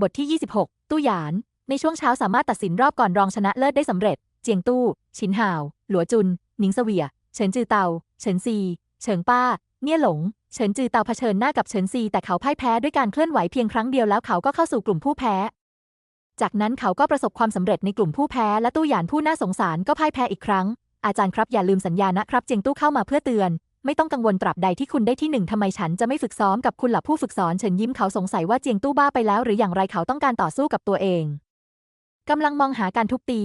บทที่ 26 ตู้หยาน ในช่วงเช้าสามารถตัดสินรอบก่อนรองชนะเลิศได้สำเร็จ เจียงตู้ ชินหาว หลัวจุน หนิงเสวีย เฉินจือเตา เฉินซี เฉิงป้า เนี่ยหลง เฉินจือเตาเผชิญหน้ากับเฉินซีแต่เขาพ่ายแพ้ด้วยการเคลื่อนไหวเพียงครั้งเดียวแล้วเขาก็เข้าสู่กลุ่มผู้แพ้ จากนั้นเขาก็ประสบความสำเร็จในกลุ่มผู้แพ้และตู้หยานผู้น่าสงสารก็พ่ายแพ้อีกครั้ง อาจารย์ครับอย่าลืมสัญญานะครับ เจียงตู้เข้ามาเพื่อเตือน ไม่ต้องกังวลตราบใดที่คุณได้ที่หนึ่งทำไมฉันจะไม่ฝึกซ้อมกับคุณหล่ะผู้ฝึกสอนเฉินยิ้มเขาสงสัยว่าเจียงตู้บ้าไปแล้ว หรืออย่างไรเขาต้องการต่อสู้กับตัวเองกำลังมองหาการทุบตี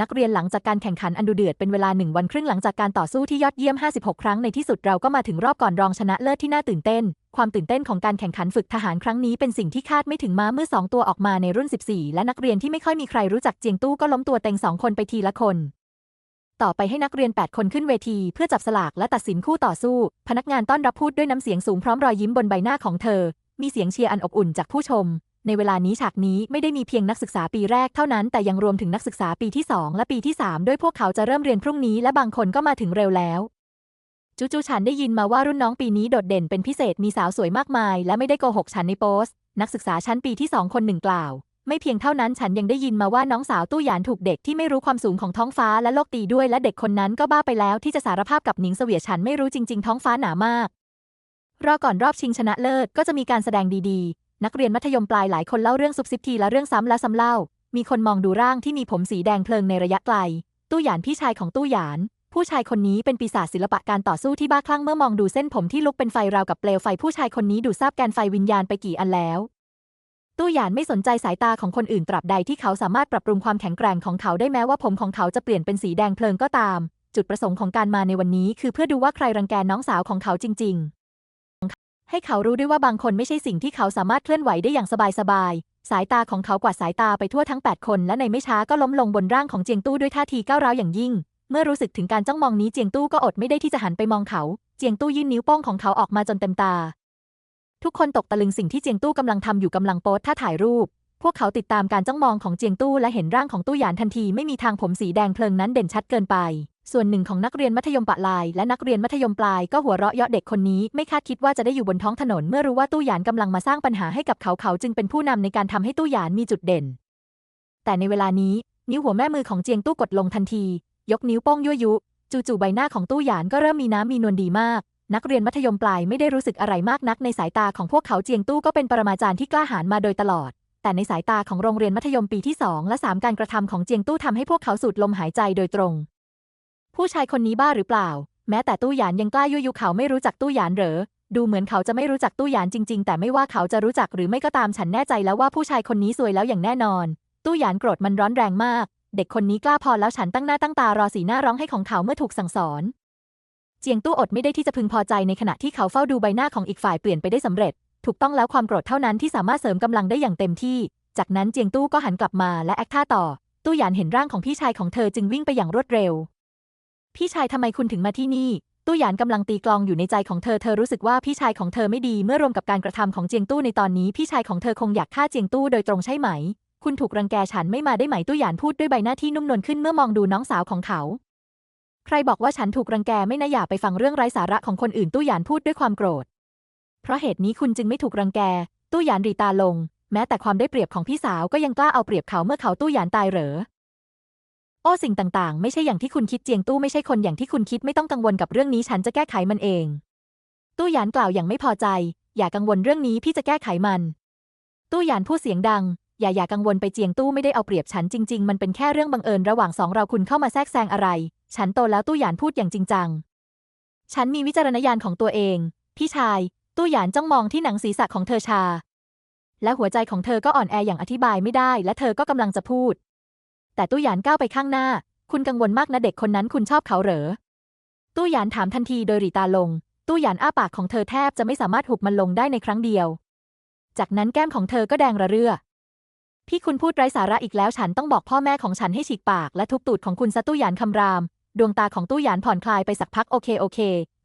นักเรียนหลังจากการแข่งขันอันดุเดือดเป็นเวลาหนึ่งวันครึ่งหลังจากการต่อสู้ที่ยอดเยี่ยม 56 ครั้งในที่สุดเราก็มาถึงรอบก่อนรองชนะเลิศที่น่าตื่นเต้น ความตื่นเต้นของการแข่งขันฝึกทหารครั้งนี้เป็นสิ่งที่คาดไม่ถึงมาเมื่อสองตัวออกมาในรุ่น 14 และนักเรียนที่ไม่ค่อยมีใครรู้จักเจียงตู้ก็ล้มตัวเต็งสองคนไปทีละคน ต่อไปให้นักเรียน 8 คนขึ้นเวที เพื่อจับสลากและตัดสินคู่ต่อสู้ พนักงานต้อนรับพูดด้วยน้ำเสียงสูงพร้อมรอยยิ้มบนใบหน้าของเธอ มีเสียงเชียร์อันอบอุ่นจากผู้ชม ในเวลานี้ฉากนี้ไม่ได้มีเพียงนักศึกษาปีแรกเท่านั้น แต่ยังรวมถึงนักศึกษาปีที่ 2 และปีที่ 3 ด้วยพวกเขาจะเริ่มเรียนพรุ่งนี้และบางคนก็มาถึงเร็วแล้วจูจูฉันได้ยินมาว่ารุ่นน้องปีนี้โดดเด่นเป็นพิเศษมีสาวสวยมากมาย และไม่ได้โกหกฉันในโพสต์นักศึกษาชั้นปีที่สองคนหนึ่งกล่าว ไม่เพียงเท่านั้นฉันยังได้ยินมาว่าน้องสาวตู้หยานถูกเด็กที่ไม่รู้ความสูงของท้องฟ้าและโลกตีด้วยและเด็กคนนั้นก็บ้าไปแล้วที่จะสารภาพกับหนิงเสวียฉันไม่รู้จริง ๆ ท้องฟ้าหนามาก รอก่อนรอบชิงชนะเลิศก็จะมีการแสดงดีๆ นักเรียนมัธยมปลายหลายคนเล่าเรื่องซุบซิบทีและเรื่องซ้ำและซ้ำเล่า มีคนมองดูร่างที่มีผมสีแดงเพลิงในระยะไกล ตู้หยานพี่ชายของตู้หยาน ผู้ชายคนนี้เป็นปีศาจศิลปะการต่อสู้ที่บ้าคลั่งเมื่อมองดูเส้นผมที่ลุกเป็นไฟราวกับเปลวไฟผู้ชายคนนี้ดูดซาบแกนไฟวิญญาณไปกี่อันแล้ว ตู้หยานไม่สนใจสายตาของคนอื่นตราบใดที่เขาสามารถปรับปรุงความแข็งแกร่งของเขาได้แม้ว่าผมของเขาจะเปลี่ยนเป็นสีแดงเพลิงก็ตาม จุดประสงค์ของการมาในวันนี้ คือเพื่อดูว่าใครรังแกน้องสาวของเขาจริง ๆ ให้เขารู้ด้วยว่าบางคนไม่ใช่สิ่งที่เขาสามารถเคลื่อนไหวได้อย่างสบายๆสายตาของเขากวาดสายตาไปทั่วทั้ง 8 คน และในไม่ช้าก็ล้มลงบนร่างของเจียงตู้ด้วยท่าทีก้าวร้าวอย่างยิ่ง เมื่อรู้สึกถึงการจ้องมองนี้เจียงตู้ก็อดไม่ได้ที่จะหันไปมองเขา เจียงตู้ยื่นนิ้วโป้งของเขาออกมาจนเต็มตา ทุกคนตกตะลึงสิ่งที่เจียงตู้กำลังทำอยู่กำลังโพสท่าถ่ายรูป พวกเขาติดตามการจ้องมองของเจียงตู้และเห็นร่างของตู้หยานทันทีไม่มีทางผมสีแดงเพลิงนั้นเด่นชัดเกินไป ส่วนหนึ่งของนักเรียนมัธยมปลายและนักเรียนมัธยมปลายก็หัวเราะเยาะเด็กคนนี้ไม่คาดคิดว่าจะได้อยู่บนท้องถนนเมื่อรู้ว่าตู้หยานกำลังมาสร้างปัญหาให้กับเขาเขาจึงเป็นผู้นำในการทำให้ตู้หยานมีจุดเด่น แต่ในเวลานี้ นิ้วหัวแม่มือของเจียงตู้กดลงทันที ยกนิ้วโป้งยั่วยุ จู่ๆใบหน้าของตู้หยานก็เริ่มมีน้ำมีนวลดีมาก นักเรียนมัธยมปลายไม่ได้รู้สึกอะไรมากนักในสายตาของพวกเขาเจียงตู้ก็เป็นปรมาจารย์ที่กล้าหาญมาโดยตลอด แต่ในสายตาของโรงเรียนมัธยมปีที่2และ3การกระทำของเจียงตู้ทำให้พวกเขาสูดลมหายใจโดยตรง ผู้ชายคนนี้บ้าหรือเปล่า แม้แต่ตู้หยานยังกล้ายั่วยุเขาไม่รู้จักตู้หยานเหรอดูเหมือนเขาจะไม่รู้จักตู้หยานจริง ๆ แต่ไม่ว่าเขาจะรู้จักหรือไม่ก็ตามฉันแน่ใจแล้วว่าผู้ชายคนนี้ซวยแล้วอย่างแน่นอน ตู้หยานโกรธมันร้อนแรงมาก เด็กคนนี้กล้าพอแล้วฉันตั้งหน้าตั้งตารอสีหน้าร้องให้ของเขาเมื่อถูกสั่งสอน เจียงตู้อดไม่ได้ที่จะพึงพอใจในขณะที่เขาเฝ้าดูใบหน้าของอีกฝ่ายเปลี่ยนไปได้สำเร็จ ถูกต้องแล้วความโกรธเท่านั้นที่สามารถเสริมกำลังได้อย่างเต็มที่ จากนั้นเจียงตู้ก็หันกลับมาและแอคท่าต่อ ตู้หยานเห็นร่างของพี่ชายของเธอจึงวิ่งไปอย่างรวดเร็ว พี่ชายทำไมคุณถึงมาที่นี่ ตู้หยานกำลังตีกลองอยู่ในใจของเธอ เธอรู้สึกว่าพี่ชายของเธอไม่ดีเมื่อรวมกับการกระทำของเจียงตู้ในตอนนี้ พี่ชายของเธอคงอยากฆ่าเจียงตู้โดยตรงใช่ไหม คุณถูกรังแกฉันไม่มาได้ไหมตู้หยานพูดด้วยใบหน้าที่นุ่มนวลขึ้นเมื่อมองดูน้องสาวของเขา ใครบอกว่าฉันถูกรังแกไม่นะอย่าไปฟังเรื่องไร้สาระของคนอื่นตู้หยานพูดด้วยความโกรธ เพราะเหตุนี้คุณจึงไม่ถูกรังแก ตู้หยานรีตาลง แม้แต่ความได้เปรียบของพี่สาวก็ยังกล้าเอาเปรียบเขาเมื่อเขาตู้หยานตายเหรอ โอ้สิ่งต่างๆ ไม่ใช่อย่างที่คุณคิดเจียงตู้ไม่ใช่คนอย่างที่คุณคิดไม่ต้องกังวลกับเรื่องนี้ฉันจะแก้ไขมันเอง ตู้หยานกล่าวอย่างไม่พอใจ อย่ากังวลเรื่องนี้พี่จะแก้ไขมัน ตู้หยานพูดเสียงดัง อย่าอย่ากังวลไปเจียงตู้ไม่ได้เอาเปรียบฉันจริง ๆ มันเป็นแค่เรื่องบังเอิญระหว่างสองเราคุณเข้ามาแทรกแซงอะไร ฉันโตแล้วตู้หยานพูดอย่างจริงจัง ฉันมีวิจารณญาณของตัวเอง พี่ชาย ตู้หยานจ้องมองที่หนังศีรษะของเธอชา และหัวใจของเธอก็อ่อนแออย่างอธิบายไม่ได้ และเธอก็กำลังจะพูด แต่ตู้หยานก้าวไปข้างหน้า คุณกังวลมากนะเด็กคนนั้นคุณชอบเขาเหรอ ตู้หยานถามทันทีโดยหรีตาลง ตู้หยานอ้าปากของเธอแทบจะไม่สามารถหุบมันลงได้ในครั้งเดียว จากนั้นแก้มของเธอก็แดงระเรื่อ พี่คุณพูดไร้สาระอีกแล้วฉันต้องบอกพ่อแม่ของฉันให้ฉีกปาก และทุบตูดของคุณซะตู้หยานคำราม ดวงตาของตู้หยานผ่อนคลายไปสักพักโอเคโอเค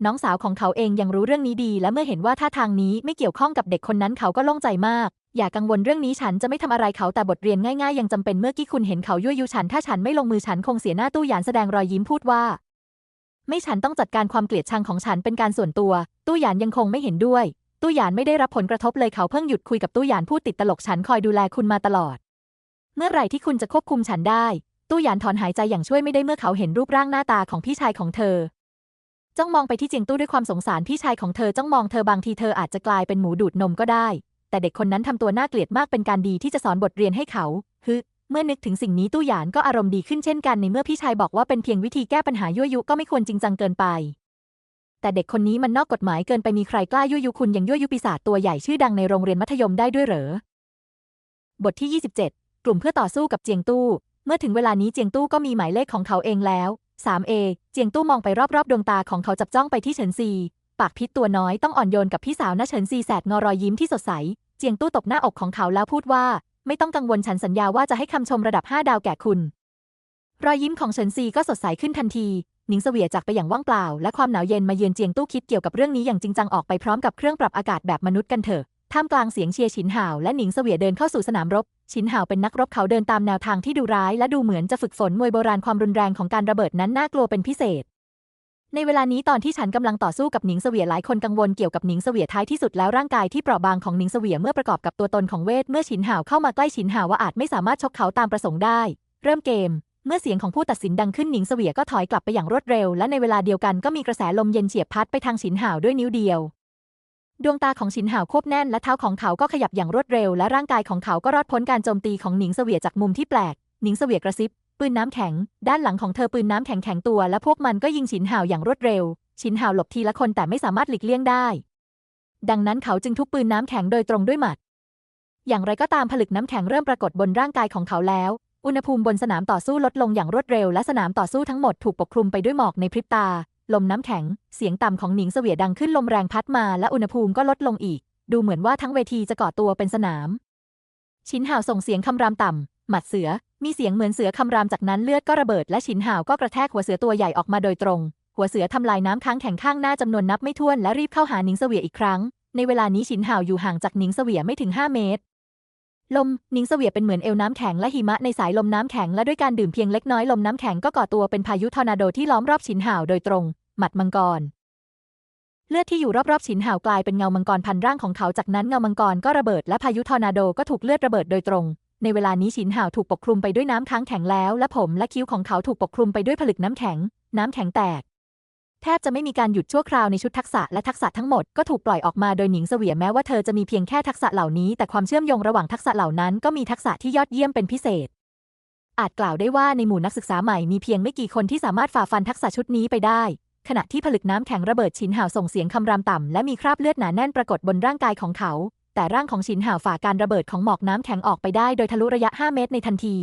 น้องสาวของเขาเองยังรู้เรื่องนี้ดี และเมื่อเห็นว่าท่าทางนี้ไม่เกี่ยวข้องกับเด็กคนนั้นเขาก็โล่งใจมาก อย่ากังวลเรื่องนี้ฉันจะไม่ทำอะไรเขาแต่บทเรียนง่ายๆ ยังจำเป็นเมื่อกี้คุณเห็นเขายั่วยุฉันถ้าฉันไม่ลงมือฉันคงเสียหน้าตู้หยานแสดงรอยยิ้มพูดว่า ไม่ฉันต้องจัดการความเกลียดชังของฉันเป็นการส่วนตัว ตู้หยานยังคงไม่เห็นด้วย ตู้หยานไม่ได้รับผลกระทบเลยเขาเพิ่งหยุดคุยกับตู้หยานพูดติดตลกฉันคอยดูแลคุณมาตลอด เมื่อไหร่ที่คุณจะควบคุมฉันได้ ตู้หยานถอนหายใจอย่างช่วยไม่ได้เมื่อเขาเห็นรูปร่างหน้าตาของพี่ชายของเธอ จ้องมองไปที่เจียงตู้ด้วยความสงสารพี่ชายของเธอจ้องมองเธอบางทีเธออาจจะกลายเป็นหมูดูดนมก็ได้ แต่เด็กคนนั้นทำตัวน่าเกลียดมากเป็นการดีที่จะสอนบทเรียนให้เขาฮึเมื่อนึกถึงสิ่งนี้ตู้หยานก็อารมณ์ดีขึ้นเช่นกันในเมื่อพี่ชายบอกว่าเป็นเพียงวิธีแก้ปัญหายั่วยุก็ไม่ควรจริงจังเกินไป แต่เด็กคนนี้มันนอกกฎหมายเกินไปมีใครกล้ายั่วยุคุณยังยั่วยุปีศาจตัวใหญ่ชื่อดังในโรงเรียนมัธยมได้ด้วยเหรอ บทที่ 27 กลุ่มเพื่อต่อสู้กับเจียงตู้ เมื่อถึงเวลานี้เจียงตู้ก็มีหมายเลขของเขาเองแล้ว 3A เจียงตู้มองไปรอบๆ ดวงตาของเขาจับจ้องไปที่เฉินซี ปากพิษตัวน้อยต้องอ่อนโยนกับพี่สาวนะเฉินซีแสดงอรอยยิ้มที่สดใส เจียงตู้ตบหน้าอกของเขาแล้วพูดว่า ไม่ต้องกังวลฉันสัญญาว่าจะให้คำชมระดับ5ดาวแก่คุณ รอยยิ้มของเฉินซีก็สดใสขึ้นทันที หนิงเสวียจากไปอย่างว่างเปล่า และความหนาวเย็นมาเยือนเจียงตู้คิดเกี่ยวกับเรื่องนี้อย่างจริงจังออกไปพร้อมกับเครื่องปรับอากาศแบบมนุษย์กันเถอะท่ามกลางเสียงเชียร์ฉินห่าวและหนิงเสวียเดินเข้าสู่สนามรบ ฉินห่าวเป็นนักรบเขาเดินตามแนวทางที่ดูร้าย และดูเหมือนจะฝึกฝนมวยโบราณความรุนแรงของการระเบิดนั้นน่ากลัวเป็นพิเศษ ในเวลานี้ตอนที่ฉันกำลังต่อสู้กับหนิงเสวียหลายคนกังวลเกี่ยวกับหนิงเสวียท้ายที่สุดแล้วร่างกายที่เปราะบางของหนิงเสวียเมื่อประกอบกับตัวตนของเวทเมื่อฉินห่าวเข้ามาใกล้ฉินห่าวว่าอาจไม่สามารถชกเขาตามประสงค์ได้ เริ่มเกม เมื่อเสียงของผู้ตัดสินดังขึ้นหนิงเสวียก็ถอยกลับไปอย่างรวดเร็ว และในเวลาเดียวกันก็มีกระแสลมเย็นเฉียบพัดไปทางฉินห่าวด้วยนิ้วเดียว ดวงตาของฉินห่าวควบแน่นและเท้าของเขาก็ขยับอย่างรวดเร็ว และร่างกายของเขาก็รอดพ้นการโจมตีของหนิงเสวียจากมุมที่แปลกหนิงเสวียกระซิบปืนน้ำแข็ง ด้านหลังของเธอปืนน้ำแข็งแข็งตัว และพวกมันก็ยิงฉินห่าวอย่างรวดเร็ว ฉินห่าวหลบทีละคนแต่ไม่สามารถหลีกเลี่ยงได้ ดังนั้นเขาจึงทุบปืนน้ำแข็งโดยตรงด้วยหมัด อย่างไรก็ตามผลึกน้ำแข็งเริ่มปรากฏบนร่างกายของเขาแล้ว อุณหภูมิบนสนามต่อสู้ลดลงอย่างรวดเร็วและสนามต่อสู้ทั้งหมดถูกปกคลุมไปด้วยหมอกในพริบตา ลมน้ำแข็ง เสียงต่ำของหนิงเสวียดังขึ้นลมแรงพัดมาและอุณหภูมิก็ลดลงอีก ดูเหมือนว่าทั้งเวทีจะก่อตัวเป็นสนาม ชินห่าวส่งเสียงคำรามต่ำ หมัดเสือ มีเสียงเหมือนเสือคำรามจากนั้นเลือดก็ระเบิดและชินห่าวก็กระแทกหัวเสือตัวใหญ่ออกมาโดยตรง หัวเสือทำลายน้ำค้างแข็งข้างหน้าจำนวนนับไม่ถ้วนและรีบเข้าหาหนิงเสวียอีกครั้ง ในเวลานี้ชินห่าวอยู่ห่างจากหนิงเสวียไม่ถึง 5 เมตร ลมนิงเสวียเป็นเหมือนเอวน้ำแข็งและหิมะในสายลมน้ำแข็งและด้วยการดื่มเพียงเล็กน้อยลมน้ำแข็งก็ก่อตัวเป็นพายุทอร์นาโดที่ล้อมรอบฉินห่าวโดยตรง หมัดมังกร เลือดที่อยู่รอบๆฉินห่าวกลายเป็นเงามังกรพันร่างของเขาจากนั้นเงามังกรก็ระเบิดและพายุทอร์นาโดก็ถูกเลือดระเบิดโดยตรง ในเวลานี้ฉินห่าวถูกปกคลุมไปด้วยน้ำค้างแข็งแล้ว และผมและคิ้วของเขาถูกปกคลุมไปด้วยผลึกน้ำแข็ง น้ำแข็งแตก แทบจะไม่มีการหยุดชั่วคราวในชุดทักษะและทักษะทั้งหมดก็ถูกปล่อยออกมาโดยหนิงเสวียแม้ว่าเธอจะมีเพียงแค่ทักษะเหล่านี้ แต่ความเชื่อมโยงระหว่างทักษะเหล่านั้นก็มีทักษะที่ยอดเยี่ยมเป็นพิเศษ อาจกล่าวได้ว่าในหมู่นักศึกษาใหม่มีเพียงไม่กี่คนที่สามารถฝ่าฟันทักษะชุดนี้ไปได้ ขณะที่ผลึกน้ำแข็งระเบิดชินห่าวส่งเสียงคำรามต่ำและมีคราบเลือดหนาแน่นปรากฏบนร่างกายของเขา แต่ร่างของชินห่าวฝ่าการระเบิดของหมอกน้ำแข็งออกไปได้โดยทะลุระยะ 5 เมตรในทันที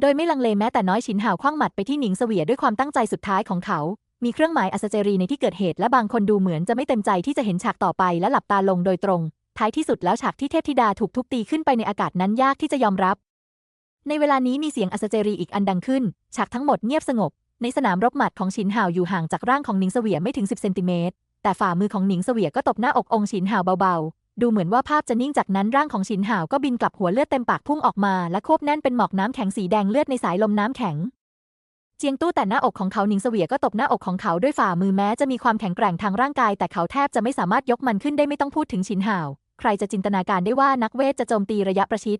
โดยไม่ลังเลแม้แต่น้อยชินห่าวคว้างหมัดไปที่หนิงเสวียด้วยความตั้งใจสุดท้ายของเขา มีเครื่องหมายอัศเจรีในที่เกิดเหตุและบางคนดูเหมือนจะไม่เต็มใจที่จะเห็นฉากต่อไปและหลับตาลงโดยตรง ท้ายที่สุดแล้วฉากที่เทพธิดาถูกทุบตีขึ้นไปในอากาศนั้นยากที่จะยอมรับ ในเวลานี้มีเสียงอัศเจรีอีกอันดังขึ้น ฉากทั้งหมดเงียบสงบ ในสนามรบหมัดของฉินห่าวอยู่ห่างจากร่างของหนิงเสวียไม่ถึง10เซนติเมตรแต่ฝ่ามือของหนิงเสวียก็ตบหน้าอกองฉินห่าวเบาๆ ดูเหมือนว่าภาพจะนิ่งจากนั้นร่างของฉินห่าวก็บินกลับหัวเลือดเต็มปากพุ่งออกมาและควบแน่นเป็นหมอกน้ำแข็งสีแดงเลือดในสายลมน้ำแข็ง เจียงตู้แต่หน้าอกของเขาหนิงเสวียก็ตบหน้าอกของเขาด้วยฝ่ามือแม้จะมีความแข็งแกร่งทางร่างกาย แต่เขาแทบจะไม่สามารถยกมันขึ้นได้ไม่ต้องพูดถึงฉินห่าว ใครจะจินตนาการได้ว่านักเวทจะโจมตีระยะประชิด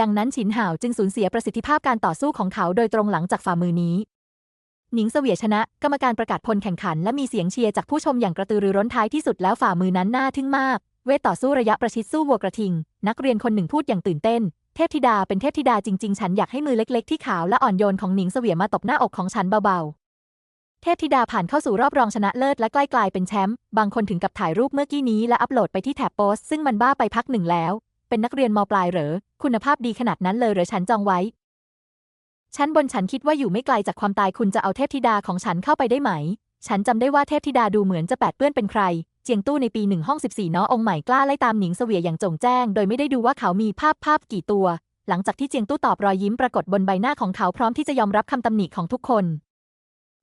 ดังนั้นฉินห่าวจึงสูญเสียประสิทธิภาพการต่อสู้ของเขาโดยตรงหลังจากฝ่ามือนี้หนิงเสวียชนะ กรรมการประกาศผลแข่งขัน และมีเสียงเชียร์จากผู้ชมอย่างกระตือรือร้นท้ายที่สุดแล้วฝ่ามือนั้นน่าทึ่งมาก เวทต่อสู้ระยะประชิดสู้วัวกระทิง นักเรียนคนหนึ่งพูดอย่างตื่นเต้น เทพธิดาเป็นเทพธิดาจริง ๆ ฉันอยากให้มือเล็กๆที่ขาวและอ่อนโยนของหนิงเสวียมาตบหน้าอกของฉันเบาๆ เทพธิดาผ่านเข้าสู่รอบรองชนะเลิศและใกล้กลายเป็นแชมป์ บางคนถึงกับถ่ายรูปเมื่อกี้นี้และอัปโหลดไปที่แท็บโพสซึ่งมันบ้าไปพักหนึ่งแล้ว เป็นนักเรียนมปลายเหรอ คุณภาพดีขนาดนั้นเลยเหรอฉันจองไว้ชั้นบนฉันคิดว่าอยู่ไม่ไกลจากความตายคุณจะเอาเทพธิดาของฉันเข้าไปได้ไหม ฉันจำได้ว่าเทพธิดาดูเหมือนจะแปดเปื้อนเป็นใคร จียงตู้ในปีหนึ่งห้องสิบสี่น้อองค์ใหม่กล้าไล่ตามหนิงเสวียอย่างจงแจ้ง โดยไม่ได้ดูว่าเขามีภาพภาพกี่ตัว หลังจากที่เจียงตู้ตอบรอยยิ้มปรากฏบนใบหน้าของเขาพร้อมที่จะยอมรับคำตำหนิของทุกคน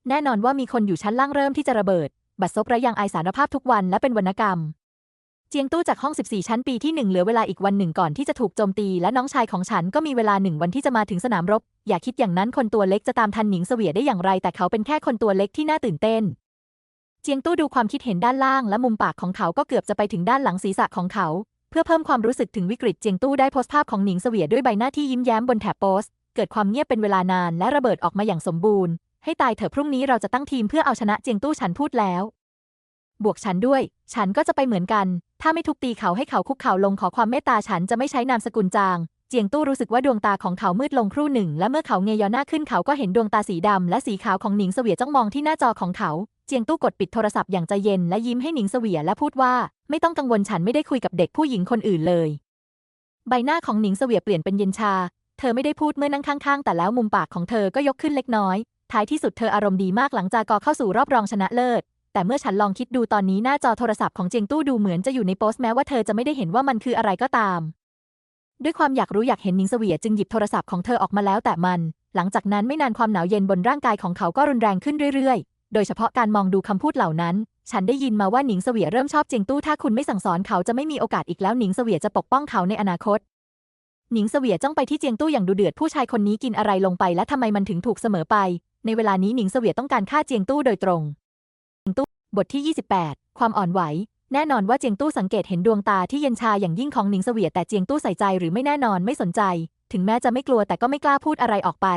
แน่นอนว่ามีคนอยู่ชั้นล่างเริ่มที่จะระเบิด บัตรซบระยังไอสารภาพทุกวันและเป็นวรรณกรรม เจียงตู้จากห้อง 14 ชั้นปีที่1เหลือเวลาอีกวันหนึ่งก่อนที่จะถูกโจมตี และน้องชายของฉันก็มีเวลาหนึ่งวันที่จะมาถึงสนามรบ อย่าคิดอย่างนั้นคนตัวเล็กจะตามทันหนิงเสวียได้อย่างไร แต่เขาเป็นแค่คนตัวเล็กที่น่าตื่นเต้น เจียงตู้ดูความคิดเห็นด้านล่างและมุมปากของเขาก็เกือบจะไปถึงด้านหลังศีรษะของเขา เพื่อเพิ่มความรู้สึกถึงวิกฤตเจียงตู้ได้โพสต์ภาพของหนิงเสวียด้วยใบหน้าที่ยิ้มแย้มบนแถบโพสต์เกิดความเงียบเป็นเวลานานและระเบิดออกมาอย่างสมบูรณ์ ให้ตายเถอะพรุ่งนี้เราจะตั้งทีมเพื่อเอาชนะเจียงตู้ฉันพูดแล้ว บวกฉันด้วย ฉันก็จะไปเหมือนกัน ถ้าไม่ทุบตีเขาให้เขาคุกเข่าลงขอความเมตตาฉันจะไม่ใช้นามสกุลจาง เจียงตู้รู้สึกว่าดวงตาของเขามืดลงครู่หนึ่ง และเมื่อเขาเงยหน้าขึ้นเขาก็เห็นดวงตาสีดำและสีขาวของหนิงเสวียจ้องมองที่หน้าจอของเขา เจียงตู้กดปิดโทรศัพท์อย่างใจเย็นและยิ้มให้หนิงเสวียและพูดว่า ไม่ต้องกังวลฉันไม่ได้คุยกับเด็กผู้หญิงคนอื่นเลย ใบหน้าของหนิงเสวียเปลี่ยนเป็นเย็นชา เธอไม่ได้พูดเมื่อนั่งข้างๆ แต่แล้วมุมปากของเธอก็ยกขึ้นเล็กน้อย ท้ายที่สุดเธออารมณ์ดีมากหลังจากก่อเข้าสู่รอบรองชนะเลิศแต่เมื่อฉันลองคิดดูตอนนี้หน้าจอโทรศัพท์ของเจียงตู้ดูเหมือนจะอยู่ในโพสต์แม้ว่าเธอจะไม่ได้เห็นว่ามันคืออะไรก็ตาม ด้วยความอยากรู้อยากเห็นหนิงเสวียจึงหยิบโทรศัพท์ของเธอออกมาแล้วแต่มัน หลังจากนั้นไม่นานความหนาวเย็นบนร่างกายของเขาก็รุนแรงขึ้นเรื่อยๆ โดยเฉพาะการมองดูคำพูดเหล่านั้น ฉันได้ยินมาว่าหนิงเสวียเริ่มชอบเจียงตู้ถ้าคุณไม่สั่งสอนเขาจะไม่มีโอกาสอีกแล้วหนิงเสวียจะปกป้องเขาในอนาคตหนิงเสวียจ้องไปที่เจียงตู้อย่างดูเดือดผู้ชายคนนี้กินอะไรลงไปและทำไมมันถึงถูกเสมอไป ในเวลานี้หนิงเสวียต้องการฆ่าเจียงตู้โดยตรงเจียงตู้บทที่ 28 ความอ่อนไหว แน่นอนว่าเจียงตู้สังเกตเห็นดวงตาที่เย็นชาอย่างยิ่งของหนิงเสวียแต่เจียงตู้ใส่ใจหรือไม่แน่นอนไม่สนใจ ถึงแม้จะไม่กลัวแต่ก็ไม่กล้าพูดอะไรออกไป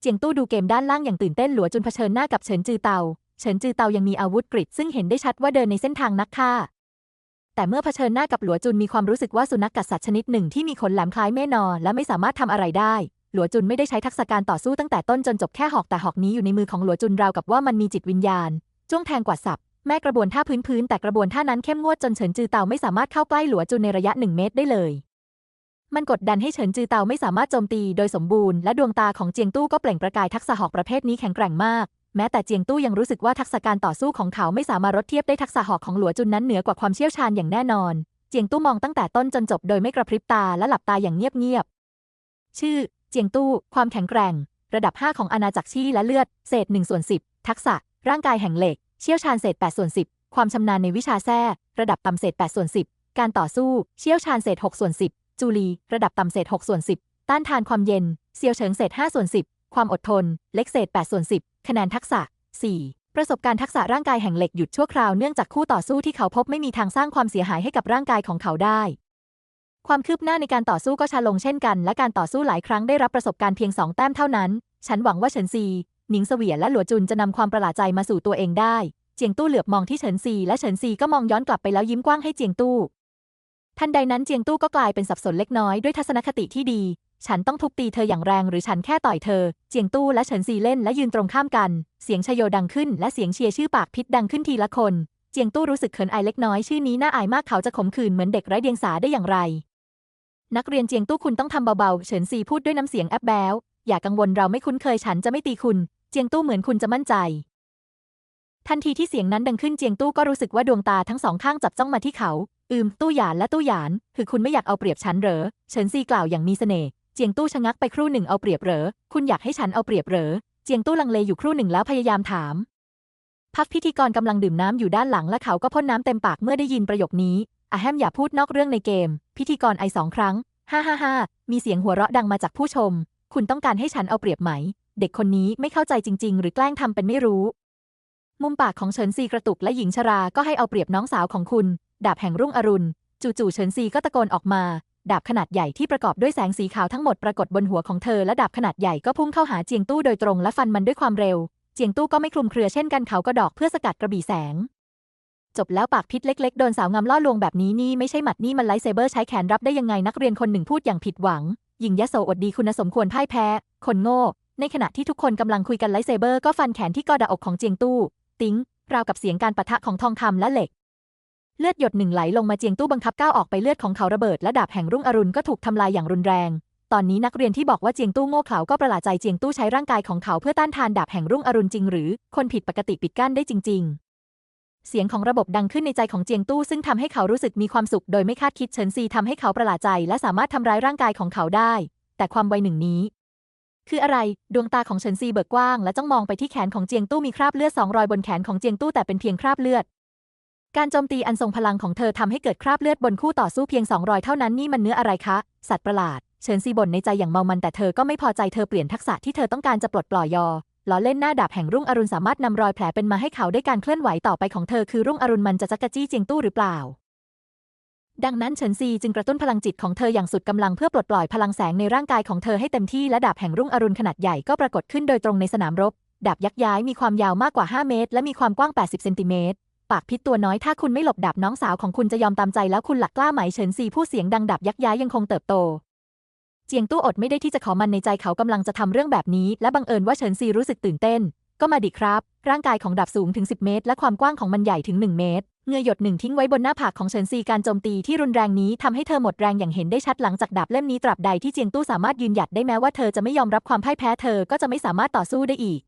เจียงตู้ดูเกมด้านล่างอย่างตื่นเต้นหลัวจนเผชิญหน้ากับเฉินจือเตาเฉินจือเตายังมีอาวุธกริดซึ่งเห็นได้ชัดว่าเดินในเส้นทางนักฆ่า แต่เมื่อเผชิญหน้ากับหลัวจุนมีความรู้สึกว่าสุนัขกัดสัตว์ชนิดหนึ่งที่มีขนแหลมคล้ายแม่นอและไม่สามารถทำอะไรได้ หลัวจุนไม่ได้ใช้ทักษะการต่อสู้ตั้งแต่ต้นจนจบแค่หอกแต่หอกนี้อยู่ในมือของหลัวจุนราวกับว่ามันมีจิตวิญญาณจ้วงแทงกวาดสับ แม่กระบวนท่าพื้นพื้นแต่กระบวนท่านั้นเข้มงวดจนเฉินจือเตาไม่สามารถเข้าใกล้หลัวจุนในระยะหนึ่งเมตรได้เลย มันกดดันให้เฉินจือเตาไม่สามารถโจมตีโดยสมบูรณ์และดวงตาของเจียงตู้ก็เปล่งประกายทักษะหอกประเภทนี้แข็งแกร่งมาก แม้แต่เจียงตู้ยังรู้สึกว่าทักษะการต่อสู้ของเขาไม่สามารถรดเทียบได้ทักษะหอกของหลัวจุนนั้นเหนือกว่าความเชี่ยวชาญอย่างแน่นอน เจียงตู้มองตั้งแต่ต้นจนจบโดยไม่กระพริบตาและหลับตาอย่างเงียบๆชื่อ เจียงตู้ ความแข็งแกร่ง ระดับ 5 ของอาณาจักรชี่และเลือด เศษ1ส่วน10ทักษะ ร่างกายแห่งเหล็ก เชี่ยวชาญเศษ8ส่วน10 ความชำนาญในวิชาแท้ระดับต่ำเศษ8ส่วน10 การต่อสู้ เชี่ยวชาญเศษ6ส่วน10 จูลี ระดับต่ำเศษ6ส่วน10 ต้านทานความเย็น เซียวเฉิงเศษ5ส่วน10 ความอดทน เล็กเศษ8ส่วน10 คะแนนทักษะ 4 ประสบการณ์ทักษะร่างกายแห่งเหล็กหยุดชั่วคราวเนื่องจากคู่ต่อสู้ที่เขาพบไม่มีทางสร้างความเสียหายให้กับร่างกายของเขาได้ ความคืบหน้าในการต่อสู้ก็ช้าลงเช่นกัน และการต่อสู้หลายครั้งได้รับประสบการณ์เพียงสองแต้มเท่านั้น ฉันหวังว่าเฉินซี หนิงเสวียนและหลัวจุนจะนำความประหลาดใจมาสู่ตัวเองได้ เจียงตู้เหลือบมองที่เฉินซีและเฉินซีก็มองย้อนกลับไปแล้วยิ้มกว้างให้เจียงตู้ ทันใดนั้นเจียงตู้ก็กลายเป็นสับสนเล็กน้อยด้วยทัศนคติที่ดี ฉันต้องทุบตีเธออย่างแรงหรือฉันแค่ต่อยเธอ เจียงตู้และเฉินซีเล่นและยืนตรงข้ามกัน เสียงชโยดังขึ้นและเสียงเชียร์ชื่อปากพิษดังขึ้นทีละคน เจียงตู้รู้สึกเขินอายเล็กน้อยชื่อนี้น่าอายมากเขาจะขมขื่นเหมือนเด็กไร้เดียงสาได้อย่างไร นักเรียนเจียงตู้คุณต้องทำเบาๆ เฉินซีพูดด้วยน้ำเสียงแอบแบวอย่ากังวลเราไม่คุ้นเคยฉันจะไม่ตีคุณ เจียงตู้เหมือนคุณจะมั่นใจ ทันทีที่เสียงนั้นดังขึ้นเจียงตู้ก็รู้สึกว่าดวงตาทั้งสองข้างจับจ้องมาที่เขา อืม ตู้หยานและตู้หยาน คือคุณไม่อยากเอาเปรียบฉันเหรอ เฉินซีกล่าวอย่างมีเสน่ห์ เจียงตู้ชะงักไปครู่หนึ่งเอาเปรียบเหรอ คุณอยากให้ฉันเอาเปรียบเหรอ เจียงตู้ลังเลอยู่ครู่หนึ่งแล้วพยายามถาม พักพิธีกรกำลังดื่มน้ำอยู่ด้านหลังและเขาก็พ่นน้ำเต็มปากเมื่อได้ยินประโยคนี้อาแฮมอย่าพูดนอกเรื่องในเกม พิธีกรไอสองครั้ง ฮ่าฮ่าฮ่ามีเสียงหัวเราะดังมาจากผู้ชม คุณต้องการให้ฉันเอาเปรียบไหม เด็กคนนี้ไม่เข้าใจจริง ๆ หรือแกล้งทำเป็นไม่รู้ มุมปากของเฉินซีกระตุกและหญิงชราก็ให้เอาเปรียบน้องสาวของคุณ ดาบแห่งรุ่งอรุณ จู่ๆเฉินซีก็ตะโกนออกมา ดาบขนาดใหญ่ที่ประกอบด้วยแสงสีขาวทั้งหมดปรากฏบนหัวของเธอและดาบขนาดใหญ่ก็พุ่งเข้าหาเจียงตู้โดยตรงและฟันมันด้วยความเร็ว เจียงตู้ก็ไม่คลุมเครือเช่นกันเขาก็ดอกเพื่อสกัดกระบี่แสงจบแล้วปากพิษเล็กๆ โดนสาวงามล่อลวงแบบนี้นี่ไม่ใช่หมัดนี่มันไลท์เซเบอร์ใช้แขนรับได้ยังไงนักเรียนคนหนึ่งพูดอย่างผิดหวัง หญิงยะโสอดดีคุณสมควรพ่ายแพ้ คนโง่ ในขณะที่ทุกคนกำลังคุยกันไลเซเบอร์ก็ฟันแขนที่กอดาอกของเจียงตู้ ติ้ง ราวกับเสียงการปะทะของทองคำและเหล็ก เลือดหยดหนึ่งไหลลงมาเจียงตู้บังคับก้าวออกไปเลือดของเขาระเบิดและดาบแห่งรุ่งอรุณก็ถูกทำลายอย่างรุนแรง ตอนนี้นักเรียนที่บอกว่าเจียงตู้โง่เขลาก็ประหลาดใจเจียงตู้ใช้ร่างกายของเขาเพื่อต้านทานดาบแห่งรุ่งอรุณจริงหรือ คนผิดปกติปิดกั้นได้จริง ๆเสียงของระบบดังขึ้นในใจของเจียงตู้ซึ่งทำให้เขารู้สึกมีความสุขโดยไม่คาดคิดเฉินซีทำให้เขาประหลาดใจและสามารถทำร้ายร่างกายของเขาได้ แต่ความไวหนึ่งนี้ คืออะไร ดวงตาของเฉินซีเบิกกว้าง และจ้องมองไปที่แขนของเจียงตู้มีคราบเลือดสองรอยบนแขนของเจียงตู้แต่เป็นเพียงคราบเลือด การโจมตีอันทรงพลังของเธอทำให้เกิดคราบเลือดบนคู่ต่อสู้เพียงสองรอยเท่านั้นนี่มันเนื้ออะไรคะ สัตว์ประหลาด เฉินซีบ่นในใจอย่างเมามันแต่เธอก็ไม่พอใจเธอเปลี่ยนทักษะที่เธอต้องการจะปลดปล่อยยอล้อเล่นหน้าดาบแห่งรุ่งอรุณสามารถนำรอยแผลเป็นมาให้เขาได้การเคลื่อนไหวต่อไปของเธอคือรุ่งอรุณมันจะจักกจี้เจียงตู้หรือเปล่า ดังนั้นเฉินซีจึงกระตุ้นพลังจิตของเธออย่างสุดกำลังเพื่อปลดปล่อยพลังแสงในร่างกายของเธอให้เต็มที่และดาบแห่งรุ่งอรุณขนาดใหญ่ก็ปรากฏขึ้นโดยตรงในสนามรบ ดาบยักษ์ย้ายมีความยาวมากกว่า 5 เมตร และมีความกว้าง 80 เซนติเมตร ปากพิษตัวน้อยถ้าคุณไม่หลบดาบน้องสาวของคุณจะยอมตามใจแล้วคุณหลักกล้าไหมเฉินซีผู้เสียงดังดาบยักษ์ย้ายยังคงเติบโต เจียงตู้อดไม่ได้ที่จะขอมันในใจเขากำลังจะทำเรื่องแบบนี้ และบังเอิญว่าเฉินซีรู้สึกตื่นเต้น ก็มาดิครับ ร่างกายของดาบสูงถึง 10 เมตร และความกว้างของมันใหญ่ถึง 1 เมตร เงื่อหยดหนึ่งทิ้งไว้บนหน้าผากของเฉินซีการโจมตีที่รุนแรงนี้ทำให้เธอหมดแรงอย่างเห็นได้ชัดหลังจากดาบเล่มนี้ตราบใดที่เจียงตู้สามารถยืนหยัดได้แม้ว่าเธอจะไม่ยอมรับความพ่ายแพ้เธอก็จะไม่สามารถต่อสู้ได้อีก